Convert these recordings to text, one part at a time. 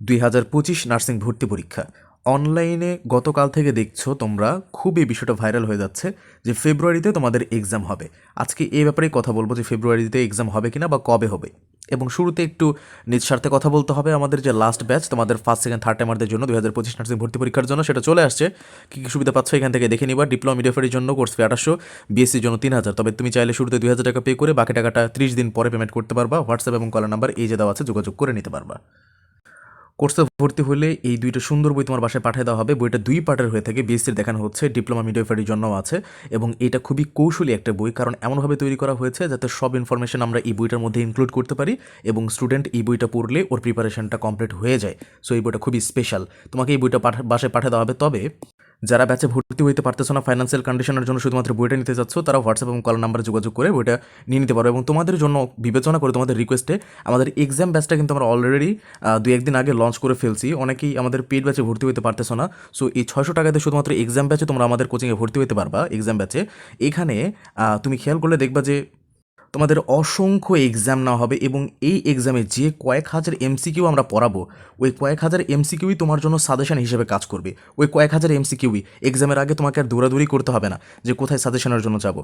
দুই হাজার পঁচিশ নার্সিং ভর্তি পরীক্ষা। অনলাইনে গতকাল থেকে দেখছ তোমরা, খুবই বিষয়টা ভাইরাল হয়ে যাচ্ছে যে ফেব্রুয়ারিতে তোমাদের এক্সাম হবে। আজকে এই ব্যাপারেই কথা বলব যে ফেব্রুয়ারিতে এক্সাম হবে কিনা বা কবে হবে। এবং শুরুতে একটু নিঃস্বার্থে কথা বলতে হবে আমাদের যে লাস্ট ব্যাচ তোমাদের ফার্স্ট সেকেন্ড থার্ড টাইমারদের জন্য দুই হাজার পঁচিশ নার্সিং ভর্তি পরীক্ষার জন্য সেটা চলে আসছে। কী কী সুবিধা পাচ্ছ এখান থেকে দেখে নিবা। ডিপ্লোমা মিডিয়াফারির জন্য কোর্স ফি আঠাশশো বিএসসির জন্য তিন হাজার। তবে তুমি চাইলে শুরুতে দুই হাজার টাকা পে করে বাকি টাকাটা ত্রিশ দিন পরে পেমেন্ট করতে পারবা। হোয়াটসঅ্যাপ এবং কলার নাম্বার এই যে দেওয়া আছে যোগাযোগ করে নিতে পারবা। কোর্সে ভর্তি হলে এই দুইটা সুন্দর বই তোমার বাসায় পাঠিয়ে দেওয়া হবে। বইটা দুই পার্টের হয়ে থাকে। বিএসসির দেখানো হচ্ছে ডিপ্লোমা মিডিওফারির জন্য আছে এবং এটা খুবই কৌশলী একটা বই কারণ এমনভাবে তৈরি করা হয়েছে যাতে সব ইনফরমেশন আমরা এই বইটার মধ্যে ইনক্লুড করতে পারি এবং স্টুডেন্ট এই বইটা পড়লে ওর প্রিপারেশনটা কমপ্লিট হয়ে যায়। সো এই বইটা খুবই স্পেশাল তোমাকে এই বইটা বাসায় পাঠিয়ে দেওয়া হবে। তবে যারা ব্যাচে ভর্তি হইতে পারতেছো না ফাইন্যান্সিয়াল কন্ডিশনের জন্য শুধুমাত্র বইটা নিতে চাচ্ছ তারা হোয়াটসঅ্যাপ এবং কল নাম্বারে যোগাযোগ করে বইটা নিয়ে নিতে পারো। এবং তোমাদের জন্য বিবেচনা করে তোমাদের রিকোয়েস্টে আমাদের এক্সাম ব্যাচটা কিন্তু আমরা অলরেডি দুই একদিন আগে লঞ্চ করে ফেলছি। অনেকেই আমাদের পেড ব্যাচে ভর্তি হতে পারতেছো না। সো এই ছয়শো টাকাতে শুধুমাত্র এক্সাম ব্যাচে তোমরা আমাদের কোচিংয়ে ভর্তি হতে পারবা এক্সাম ব্যাচে এখানে তুমি খেয়াল করলে দেখবা যে তোমাদের অসংখ্য এক্সাম নেওয়া হবে এবং এই এক্সামে যে কয়েক হাজার এমসিকিউ আমরা পড়াবো, ওই কয়েক হাজার এমসিকিউই তোমার জন্য সাজেশন হিসেবে কাজ করবে। ওই কয়েক হাজার এমসিকিউই এক্সামের আগে তোমাকে আর দৌড়াদৌড়ি করতে হবে না যে কোথায় সাজেশনের জন্য যাব।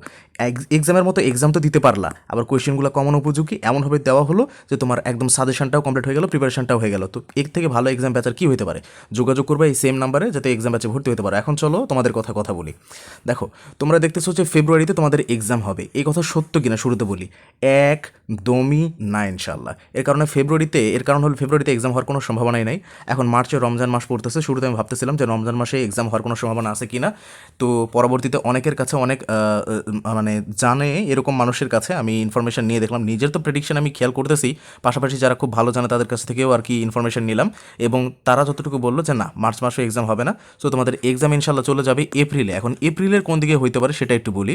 এক্সামের মতো এক্সাম তো দিতে পারলা, আবার কোয়েশ্চেনগুলো কমন উপযোগী, এমনভাবে দেওয়া হলো যে তোমার একদম সাজেশনটাও কমপ্লিট হয়ে গেল প্রিপারেশনটাও হয়ে গেল। তো এর থেকে ভালো এক্সাম ব্যাচার কী হতে পারে? যোগাযোগ করবে এই সেম নাম্বারে যাতে এক্সাম ব্যাচে ভর্তি হতে পারো। এখন চলো তোমাদের কথা কথা বলি। দেখো, তোমরা দেখতেছো যে ফেব্রুয়ারিতে তোমাদের এক্সাম হবে। এই কথা সত্য কিনা শুরুতে বলি। একদমই না ইনশাল্লাহ এর কারণে ফেব্রুয়ারিতে, এর কারণ হলো ফেব্রুয়ারিতে এক্সাম হওয়ার কোনো সম্ভাবনাই নাই। এখন মার্চে রমজান মাস পড়তেছে, শুরুতে আমি ভাবতেছিলাম যে রমজান মাসে এক্সাম হওয়ার কোনো সম্ভাবনা আছে কিনা। তো পরবর্তীতে অনেকের কাছে অনেক মানে জানে এরকম মানুষের কাছে। আমি ইনফরমেশন নিয়ে দেখলাম। নিজের তো প্রেডিকশন আমি খেয়াল করতেছি। পাশাপাশি যারা খুব ভালো জানে তাদের কাছ থেকেও আর কি ইনফরমেশন নিলাম। এবং তারা যতটুকু বলল যে, না, মার্চ মাসে এক্সাম হবে না। সো তোমাদের এক্সাম ইনশাল্লাহ চলে যাবে এপ্রিলে। এখন এপ্রিলের কোন দিকে হইতে পারে সেটা একটু বলি।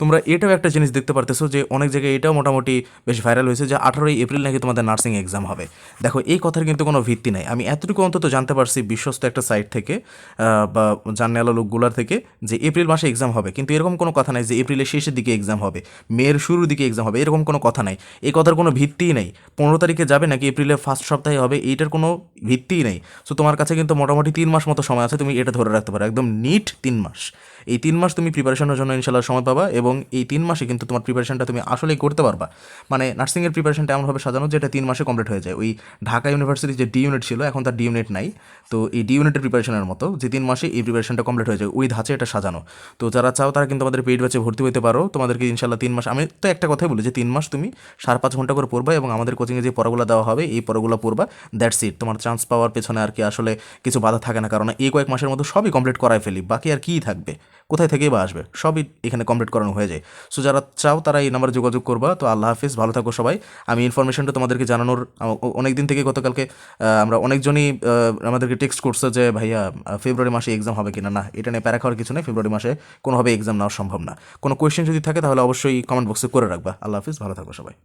তোমরা এটাও একটা জিনিস দেখতে পারতেছো যে, অনেক জায়গায় এটাও মোটামুটি বেশ ভাইরাল হয়েছে যে আঠারোই এপ্রিল নাকি তোমাদের নার্সিং এক্সাম হবে। দেখো, এই কথার কিন্তু কোনো ভিত্তি নাই। আমি এতটুকু অন্তত জানতে পারছি বিশ্বস্ত একটা সাইট থেকে বা জানালা লোকগুলার থেকে যে এপ্রিল মাসে এক্সাম হবে। কিন্তু এরকম কোনো কথা নাই যে এপ্রিলের শেষের দিকে এক্সাম হবে, মেয়ের শুরুর দিকে এক্সাম হবে, এরকম কোনো কথা নাই। এই কথার কোনো ভিত্তিই নেই। পনেরো তারিখে যাবে নাকি এপ্রিলের ফার্স্ট সপ্তাহে হবে, এইটার কোনো ভিত্তিই নেই। সো তোমার কাছে কিন্তু মোটামুটি তিন মাস মতো সময় আছে, তুমি এটা ধরে রাখতে পারো। একদম নিট তিন মাস। এই তিন মাস তুমি প্রিপারেশনের জন্য ইনশাল্লাহ সময় পাবা এবং এই তিন মাসে কিন্তু তোমার প্রিপারেশনটা তুমি আসলেই করতে পারবা। মানে নার্সিংয়ের প্রিপারেশনটা এমনভাবে সাজানো যে এটা তিন মাসে কমপ্লিট হয়ে যায়। ওই ঢাকা ইউনিভার্সিটির যে ডি ইউনিট ছিল, এখন তার ডি ইউনিট নাই। তো এই ডি ইউনিটের প্রিপারেশনের মতো যে তিন মাসে এই প্রিপারেশনটা কমপ্লিট হয়ে যায় ওই ধাঁচে এটা সাজানো। তো যারা চাও তারা কিন্তু আমাদের পেইড ব্যাচে ভর্তি হতে পারো। তোমাদেরকে ইনশাল্লাহ তিন মাস, আমি তো একটা কথাই বলি যে তিন মাস তুমি সাড়ে পাঁচ ঘণ্টা করে পড়বা এবং আমাদের কোচিংয়ে যে পড়াগুলো দেওয়া হবে, এই পড়াগুলো পড়বা দ্যাটস ইট তোমার চান্স পাওয়ার পেছনে আর কি আসলে কিছু বাধা থাকে না, কারণ এই কয়েক মাসের মধ্যে সবই কমপ্লিট করাই ফেলি, বাকি আর কী থাকবে? কোথায় থেকেই বা আসবে? সবই এখানে কমপ্লিট করানো হয়ে যায়। সো যারা চাও তারা এই নাম্বারে যোগাযোগ করবা। তো আল্লাহ হাফিজ, ভালো থাকো সবাই। আমি ইনফরমেশনটা তোমাদেরকে জানানোর অনেক দিন থেকে গতকালকে আমরা অনেকজনই আমাদেরকে টেক্সট করছে যে, ভাইয়া ফেব্রুয়ারি মাসে এক্সাম হবে কিনা? না, এটা নিয়ে প্যারা খাওয়ার কিছু নেই। ফেব্রুয়ারি মাসে কোনোভাবে এক্সাম নেওয়া সম্ভব না। কোনো কোয়েশ্চেন যদি থাকে তাহলে অবশ্যই কমেন্ট বক্সে করে রাখবা। আল্লাহ হাফিজ, ভালো থাকো সবাই।